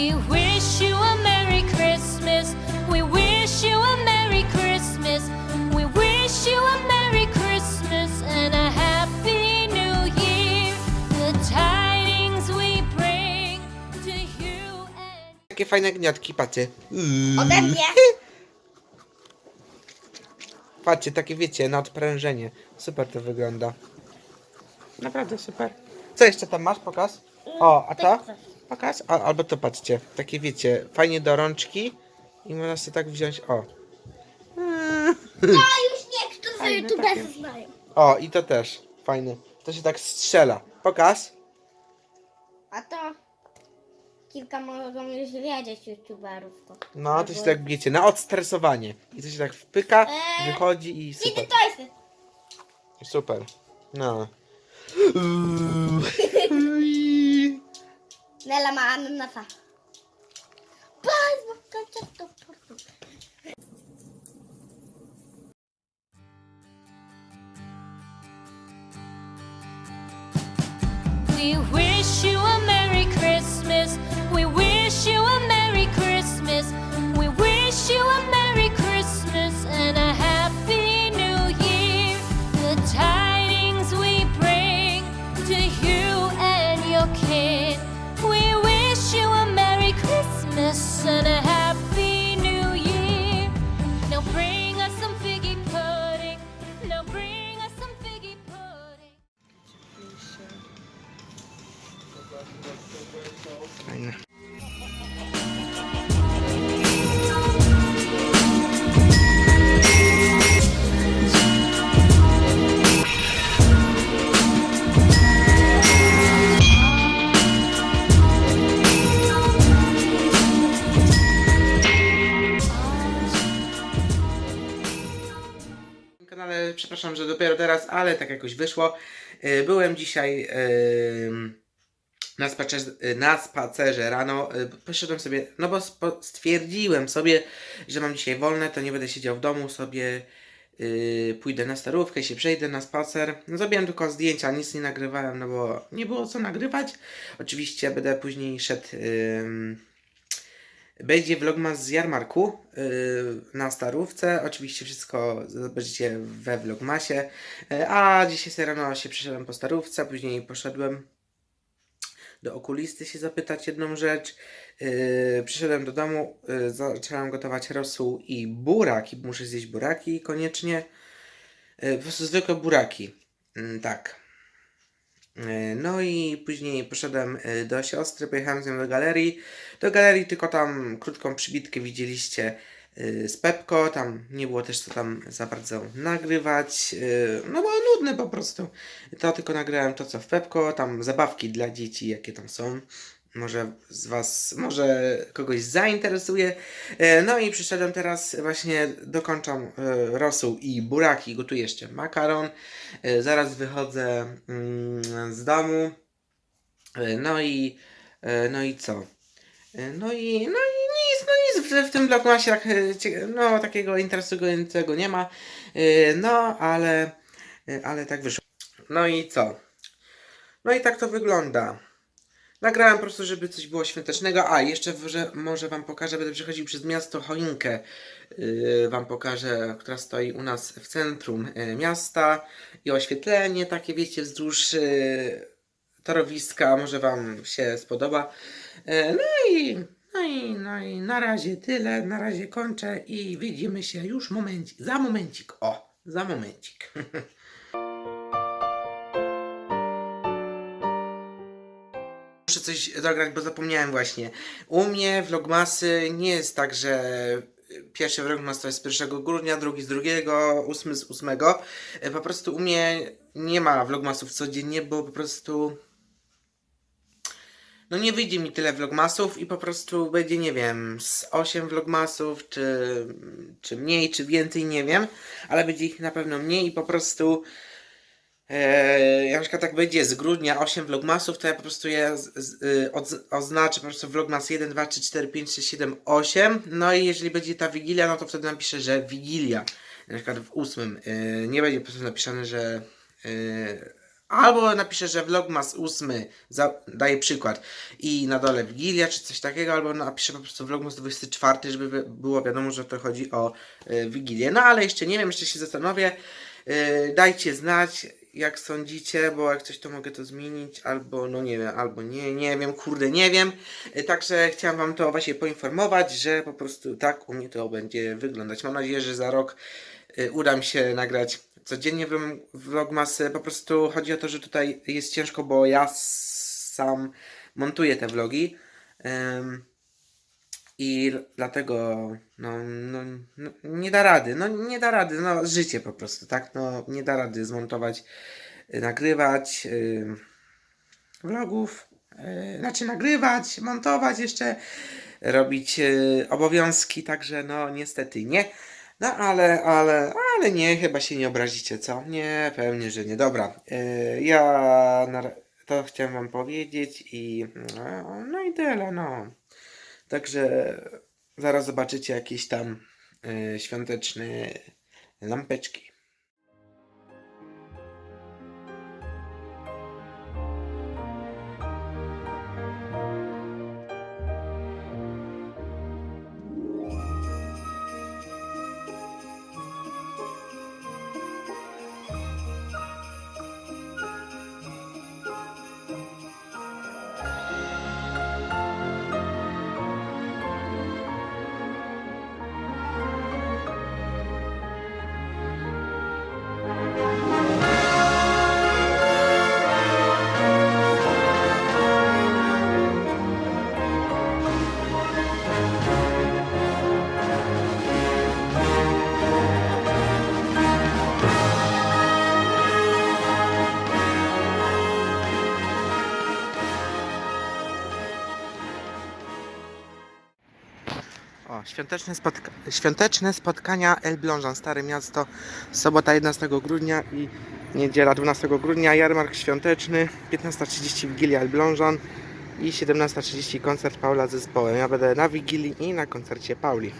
We wish you a Merry Christmas. We wish you a Merry Christmas. We wish you a Merry Christmas and a Happy New Year. The tidings we bring to you and Takie fajne gniotki, patrzcie. Ode mnie. Patrzcie, takie wiecie, na odprężenie. Super to wygląda. Naprawdę super. Co jeszcze tam masz? Pokaż. O, a to? Pokaż. Albo to patrzcie. Takie wiecie, fajnie do rączki. I można sobie tak wziąć. O. A już niektórzy Fajne youtuberzy takie. znają. O, i to też. Fajne. To się tak strzela. Pokaż. A to kilka mogą już wiedzieć youtuberów. To. No, to się tak wiecie, na odstresowanie. I to się tak wpyka, Eee, wychodzi i super. to jest. Super. No. Nela ma ananasa. Patrz, bo kacia to portu. We wish Christmas and a Happy New Year. Now bring us some figgy pudding. Now bring us some figgy pudding. Fajne. kanale, przepraszam, że dopiero teraz, ale tak jakoś wyszło. Yy, Byłem dzisiaj na, spacerze, na spacerze rano. Yy, Poszedłem sobie, no bo stwierdziłem sobie, że mam dzisiaj wolne, to nie będę siedział w domu sobie. Yy, pójdę na starówkę, się przejdę na spacer. No, zrobiłem tylko zdjęcia, nic nie nagrywałem, no bo nie było co nagrywać. Oczywiście będę później szedł. Będzie vlogmas z jarmarku yy, na starówce. Oczywiście wszystko zobaczycie we vlogmasie. Yy, a dzisiaj rano się przeszedłem po starówce, później poszedłem do okulisty się zapytać jedną rzecz. Yy, przyszedłem do domu, yy, zacząłem gotować rosół i buraki. Muszę zjeść buraki koniecznie. Yy, po prostu zwykłe buraki. Yy, tak. Yy, No i później poszedłem yy, do siostry, pojechałem z nią do galerii. Do galerii tylko tam krótką przybitkę widzieliście yy, z Pepko, tam nie było też co tam za bardzo nagrywać, no bo nudne po prostu. To tylko nagrałem to co w Pepko, tam zabawki dla dzieci jakie tam są. Może z Was, może kogoś zainteresuje. E, No i przyszedłem teraz, właśnie dokończam e, rosół i buraki, gotuję jeszcze makaron. E, Zaraz wychodzę mm, z domu. No i, no i co? No i, no i nic, no nic w, tym vlogmasie tak, e, cie- no, takiego interesującego nie ma. No, ale, ale tak wyszło. No i co? No i tak to wygląda. Nagrałem po prostu, żeby coś było świątecznego. A, jeszcze może, może Wam pokażę, będę przechodził przez miasto choinkę. Yy, wam pokażę, która stoi u nas w centrum yy, miasta. I oświetlenie takie, wiecie, wzdłuż yy, torowiska. Może Wam się spodoba. Yy, no i... No i, no i na razie tyle, na razie kończę i widzimy się już momencik, za momencik, o, za momencik. coś dograć, bo zapomniałem właśnie. U mnie vlogmasy nie jest tak, że pierwszy vlogmas to jest z 1 grudnia, drugi z 2, ósmy z 8. Po prostu u mnie nie ma vlogmasów codziennie, bo po prostu no nie wyjdzie mi tyle vlogmasów i po prostu będzie, nie wiem, z 8 vlogmasów, czy, czy mniej, czy więcej, nie wiem, ale będzie ich na pewno mniej i po prostu Eee, na przykład tak będzie z grudnia 8 vlogmasów, to ja po prostu je y, oznaczę po prostu vlogmas 1, 2, 3, 4, 5, 6, 7, 8. No i jeżeli będzie ta wigilia, no to wtedy napiszę, że wigilia. Na przykład w ósmym. Yy, nie będzie po prostu napisane, że yy, albo napiszę, że vlogmas 8, za, daję przykład, i na dole Wigilia, czy coś takiego, albo napiszę po prostu vlogmas 24, żeby było wiadomo, że to chodzi o y, Wigilię. No ale jeszcze nie wiem, jeszcze się zastanowię. Y, dajcie znać, jak sądzicie, bo jak coś to mogę to zmienić, albo no nie wiem, albo nie, nie wiem, kurde, nie wiem. Y, Także chciałam Wam to właśnie poinformować, że po prostu tak u mnie to będzie wyglądać. Mam nadzieję, że za rok y, uda mi się nagrać codziennie vlog- vlogmasy. Po prostu chodzi o to, że tutaj jest ciężko, bo ja sam montuję te vlogi. Ym, I dlatego no, no, no, nie da rady, no nie da rady, no życie po prostu, tak? No nie da rady zmontować, y, nagrywać y, vlogów, y, znaczy nagrywać, montować jeszcze, robić y, obowiązki, także no niestety nie. No ale, ale, ale nie, chyba się nie obrazicie, co? Nie, pewnie, że nie. Dobra, y, ja to chciałem wam powiedzieć i no, no i tyle, no. Także zaraz zobaczycie jakieś tam y, świąteczne lampeczki. O, świąteczne, spotka- świąteczne spotkania Elblążan, Stare Miasto, sobota 11 grudnia i niedziela 12 grudnia, jarmark świąteczny, 15.30 Wigilia Elblążan i 17.30 koncert Paula z zespołem. Ja będę na Wigilii i na koncercie Pauli.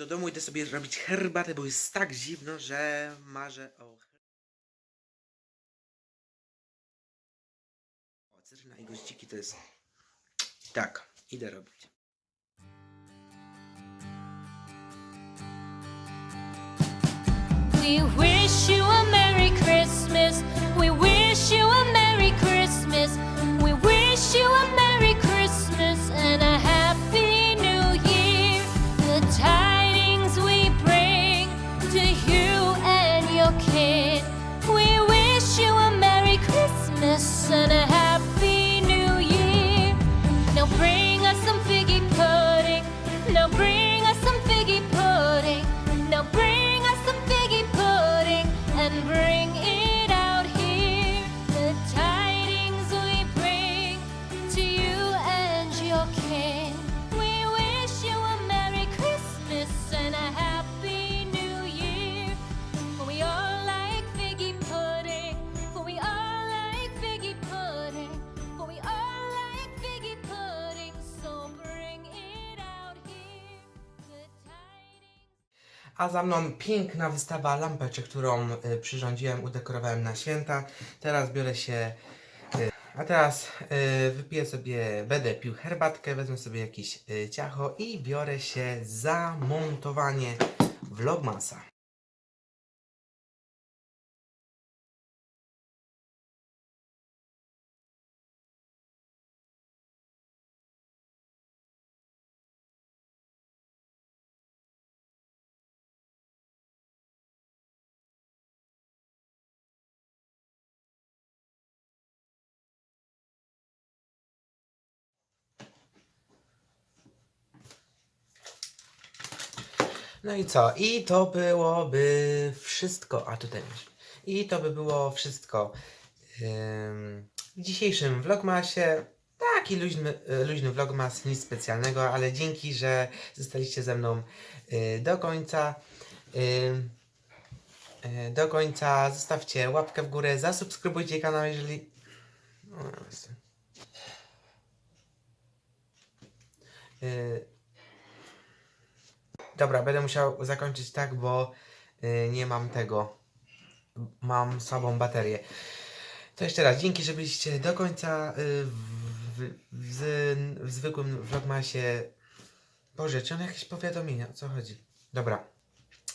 Do domu idę sobie robić herbatę, bo jest tak zimno, że marzę o O, cytryna i goździki to jest... Tak, idę robić. We A za mną piękna wystawa lampeczek, którą y, przyrządziłem, udekorowałem na święta. Teraz biorę się. Y, a teraz y, wypiję sobie, będę pił herbatkę, wezmę sobie jakieś y, ciacho i biorę się za montowanie vlogmasa. No i co? I to byłoby wszystko. A tutaj masz. I to by było wszystko w dzisiejszym vlogmasie. Taki luźny, y, luźny vlogmas, nic specjalnego, ale dzięki, że zostaliście ze mną y, do końca. Y, do końca zostawcie łapkę w górę, zasubskrybujcie kanał, jeżeli. O, Jezu. Y, Dobra, będę musiał zakończyć tak, bo y, nie mam tego. Mam słabą baterię. To jeszcze raz, dzięki, że byliście do końca y, w, w, w, w zwykłym vlogmasie. Boże, czy on jakieś powiadomienia? O co chodzi? Dobra.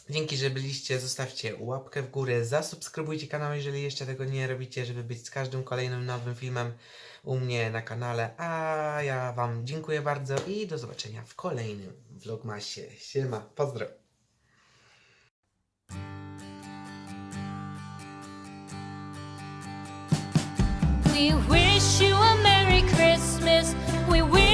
Dzięki, że byliście. Zostawcie łapkę w górę, zasubskrybujcie kanał, jeżeli jeszcze tego nie robicie, żeby być z każdym kolejnym nowym filmem u mnie na kanale. A ja Wam dziękuję bardzo i do zobaczenia w kolejnym vlogmasie. Siema, pozdro. We wish you a Merry Christmas. We